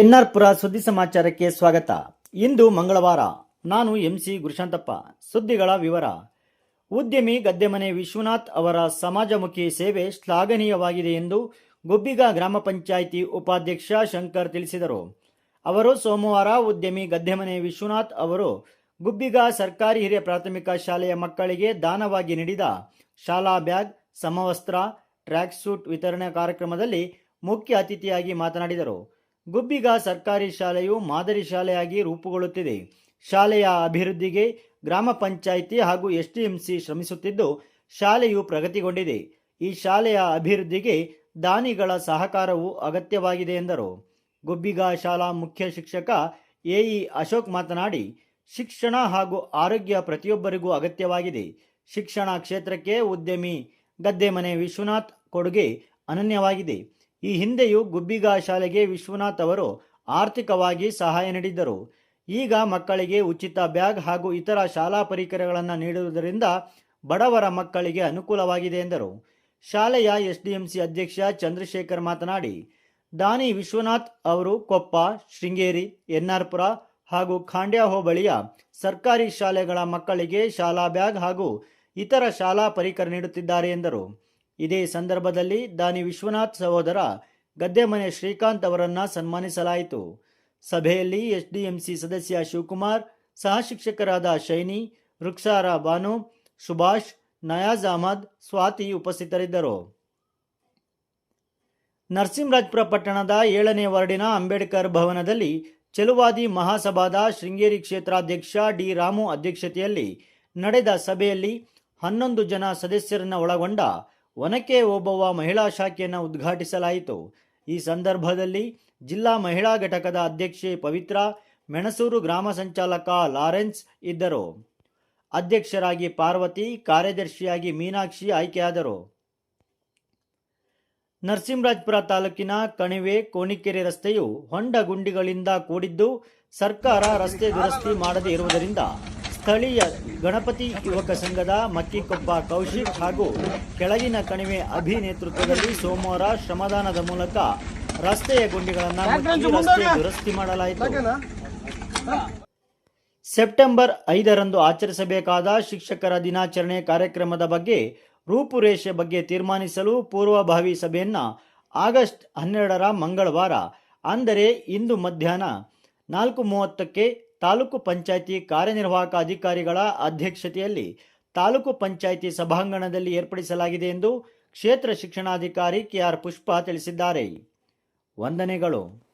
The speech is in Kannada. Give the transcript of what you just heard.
ಎನ್ಆರ್ ಪುರ ಸುದ್ದಿ ಸಮಾಚಾರಕ್ಕೆ ಸ್ವಾಗತ. ಇಂದು ಮಂಗಳವಾರ. ನಾನು ಎಂಸಿ ಗುರುಶಾಂತಪ್ಪ. ಸುದ್ದಿಗಳ ವಿವರ. ಉದ್ಯಮಿ ಗದ್ದೆಮನೆ ವಿಶ್ವನಾಥ್ ಅವರ ಸಮಾಜಮುಖಿ ಸೇವೆ ಶ್ಲಾಘನೀಯವಾಗಿದೆ ಎಂದು ಗುಬ್ಬಿಗ ಗ್ರಾಮ ಪಂಚಾಯಿತಿ ಉಪಾಧ್ಯಕ್ಷ ಶಂಕರ್ ತಿಳಿಸಿದರು. ಅವರು ಸೋಮವಾರ ಉದ್ಯಮಿ ಗದ್ದೆಮನೆ ವಿಶ್ವನಾಥ್ ಅವರು ಗುಬ್ಬಿಗ ಸರ್ಕಾರಿ ಹಿರಿಯ ಪ್ರಾಥಮಿಕ ಶಾಲೆಯ ಮಕ್ಕಳಿಗೆ ದಾನವಾಗಿ ನೀಡಿದ ಶಾಲಾ ಬ್ಯಾಗ್, ಸಮವಸ್ತ್ರ, ಟ್ರ್ಯಾಕ್ ಸೂಟ್ ವಿತರಣೆ ಕಾರ್ಯಕ್ರಮದಲ್ಲಿ ಮುಖ್ಯ ಅತಿಥಿಯಾಗಿ ಮಾತನಾಡಿದರು. ಗುಬ್ಬಿಗ ಸರ್ಕಾರಿ ಶಾಲೆಯು ಮಾದರಿ ಶಾಲೆಯಾಗಿ ರೂಪುಗೊಳ್ಳುತ್ತಿದೆ. ಶಾಲೆಯ ಅಭಿವೃದ್ಧಿಗೆ ಗ್ರಾಮ ಪಂಚಾಯಿತಿ ಹಾಗೂ ಎಸ್ಟಿಎಂಸಿ ಶ್ರಮಿಸುತ್ತಿದ್ದು, ಶಾಲೆಯು ಪ್ರಗತಿಗೊಂಡಿದೆ. ಈ ಶಾಲೆಯ ಅಭಿವೃದ್ಧಿಗೆ ದಾನಿಗಳ ಸಹಕಾರವು ಅಗತ್ಯವಾಗಿದೆ ಎಂದರು. ಗುಬ್ಬಿಗ ಶಾಲಾ ಮುಖ್ಯ ಶಿಕ್ಷಕ ಎಇ ಅಶೋಕ್ ಮಾತನಾಡಿ, ಶಿಕ್ಷಣ ಹಾಗೂ ಆರೋಗ್ಯ ಪ್ರತಿಯೊಬ್ಬರಿಗೂ ಅಗತ್ಯವಾಗಿದೆ. ಶಿಕ್ಷಣ ಕ್ಷೇತ್ರಕ್ಕೆ ಉದ್ಯಮಿ ಗದ್ದೆಮನೆ ವಿಶ್ವನಾಥ್ ಕೊಡುಗೆ ಅನನ್ಯವಾಗಿದೆ. ಈ ಹಿಂದೆಯೂ ಗುಬ್ಬಿಗಾ ಶಾಲೆಗೆ ವಿಶ್ವನಾಥ್ ಅವರು ಆರ್ಥಿಕವಾಗಿ ಸಹಾಯ ನೀಡಿದ್ದರು. ಈಗ ಮಕ್ಕಳಿಗೆ ಉಚಿತ ಬ್ಯಾಗ್ ಹಾಗೂ ಇತರ ಶಾಲಾ ಪರಿಕರಗಳನ್ನು ನೀಡುವುದರಿಂದ ಬಡವರ ಮಕ್ಕಳಿಗೆ ಅನುಕೂಲವಾಗಿದೆ ಎಂದರು. ಶಾಲೆಯ ಎಸ್ಡಿಎಂಸಿ ಅಧ್ಯಕ್ಷ ಚಂದ್ರಶೇಖರ್ ಮಾತನಾಡಿ, ದಾನಿ ವಿಶ್ವನಾಥ್ ಅವರು ಕೊಪ್ಪ, ಶೃಂಗೇರಿ ಎನ್ಆರ್ಪುರ ಹಾಗೂ ಖಾಂಡ್ಯ ಹೋಬಳಿಯ ಸರ್ಕಾರಿ ಶಾಲೆಗಳ ಮಕ್ಕಳಿಗೆ ಶಾಲಾ ಬ್ಯಾಗ್ ಹಾಗೂ ಇತರ ಶಾಲಾ ಪರಿಕರ ನೀಡುತ್ತಿದ್ದಾರೆ ಎಂದರು. ಇದೇ ಸಂದರ್ಭದಲ್ಲಿ ದಾನಿ ವಿಶ್ವನಾಥ್ ಸಹೋದರ ಗದ್ದೆಮನೆ ಶ್ರೀಕಾಂತ್ ಅವರನ್ನ ಸನ್ಮಾನಿಸಲಾಯಿತು. ಸಭೆಯಲ್ಲಿ ಎಚ್ಡಿಎಂಸಿ ಸದಸ್ಯ ಶಿವಕುಮಾರ್, ಸಹ ಶಿಕ್ಷಕರಾದ ಶೈನಿ ರುಕ್ಸಾರ ಬಾನು, ಸುಭಾಷ್, ನಯಾಜ್ ಅಹಮದ್, ಸ್ವಾತಿ ಉಪಸ್ಥಿತರಿದ್ದರು. ನರಸಿಂಹರಾಜಪುರ ಪಟ್ಟಣದ ಏಳನೇ ವಾರ್ಡಿನ ಅಂಬೇಡ್ಕರ್ ಭವನದಲ್ಲಿ ಚೆಲುವಾದಿ ಮಹಾಸಭಾದ ಶೃಂಗೇರಿ ಕ್ಷೇತ್ರಾಧ್ಯಕ್ಷ ಡಿ ರಾಮು ಅಧ್ಯಕ್ಷತೆಯಲ್ಲಿ ನಡೆದ ಸಭೆಯಲ್ಲಿ ಹನ್ನೊಂದು ಜನ ಸದಸ್ಯರನ್ನು ಒಳಗೊಂಡ ಒನಕೆ ಓಬವ್ವ ಮಹಿಳಾ ಶಾಖೆಯನ್ನು ಉದ್ಘಾಟಿಸಲಾಯಿತು. ಈ ಸಂದರ್ಭದಲ್ಲಿ ಜಿಲ್ಲಾ ಮಹಿಳಾ ಘಟಕದ ಅಧ್ಯಕ್ಷೆ ಪವಿತ್ರ, ಮೆಣಸೂರು ಗ್ರಾಮ ಸಂಚಾಲಕ ಲಾರೆನ್ಸ್ ಇದ್ದರು. ಅಧ್ಯಕ್ಷರಾಗಿ ಪಾರ್ವತಿ, ಕಾರ್ಯದರ್ಶಿಯಾಗಿ ಮೀನಾಕ್ಷಿ ಆಯ್ಕೆಯಾದರು. ನರಸಿಂಹರಾಜ್ಪುರ ತಾಲೂಕಿನ ಕಣಿವೆ, ಕೋಣಿಕೆರೆ ರಸ್ತೆಯು ಹೊಂಡ ಗುಂಡಿಗಳಿಂದ ಕೂಡಿದ್ದು ಸರ್ಕಾರ ರಸ್ತೆ ದುರಸ್ತಿ ಮಾಡದೇ ಇರುವುದರಿಂದ ಸ್ಥಳೀಯ ಗಣಪತಿ ಯುವಕ ಸಂಘದ ಮಕ್ಕಿಕೊಪ್ಪ ಕೌಶಿಕ್ ಹಾಗೂ ಕೆಳಗಿನ ಕಣಿವೆ ಅಭಿ ನೇತೃತ್ವದಲ್ಲಿ ಸೋಮವಾರ ಶ್ರಮದಾನದ ಮೂಲಕ ರಸ್ತೆಯ ಗುಂಡಿಗಳನ್ನು ರಸ್ತೆ ದುರಸ್ತಿ ಮಾಡಲಾಯಿತು. ಸೆಪ್ಟೆಂಬರ್ ಐದರಂದು ಆಚರಿಸಬೇಕಾದ ಶಿಕ್ಷಕರ ದಿನಾಚರಣೆ ಕಾರ್ಯಕ್ರಮದ ಬಗ್ಗೆ ರೂಪುರೇಷೆ ಬಗ್ಗೆ ತೀರ್ಮಾನಿಸಲು ಪೂರ್ವಭಾವಿ ಸಭೆಯನ್ನ ಆಗಸ್ಟ್ ಹನ್ನೆರಡರ ಮಂಗಳವಾರ ಅಂದರೆ ಇಂದು ಮಧ್ಯಾಹ್ನ ನಾಲ್ಕು ಮೂವತ್ತಕ್ಕೆ ತಾಲೂಕು ಪಂಚಾಯಿತಿ ಕಾರ್ಯನಿರ್ವಾಹಕ ಅಧಿಕಾರಿಗಳ ಅಧ್ಯಕ್ಷತೆಯಲ್ಲಿ ತಾಲೂಕು ಪಂಚಾಯಿತಿ ಸಭಾಂಗಣದಲ್ಲಿ ಏರ್ಪಡಿಸಲಾಗಿದೆ ಎಂದು ಕ್ಷೇತ್ರ ಶಿಕ್ಷಣಾಧಿಕಾರಿ ಕೆಆರ್ ಪುಷ್ಪ ತಿಳಿಸಿದ್ದಾರೆ. ವಂದನೆಗಳು.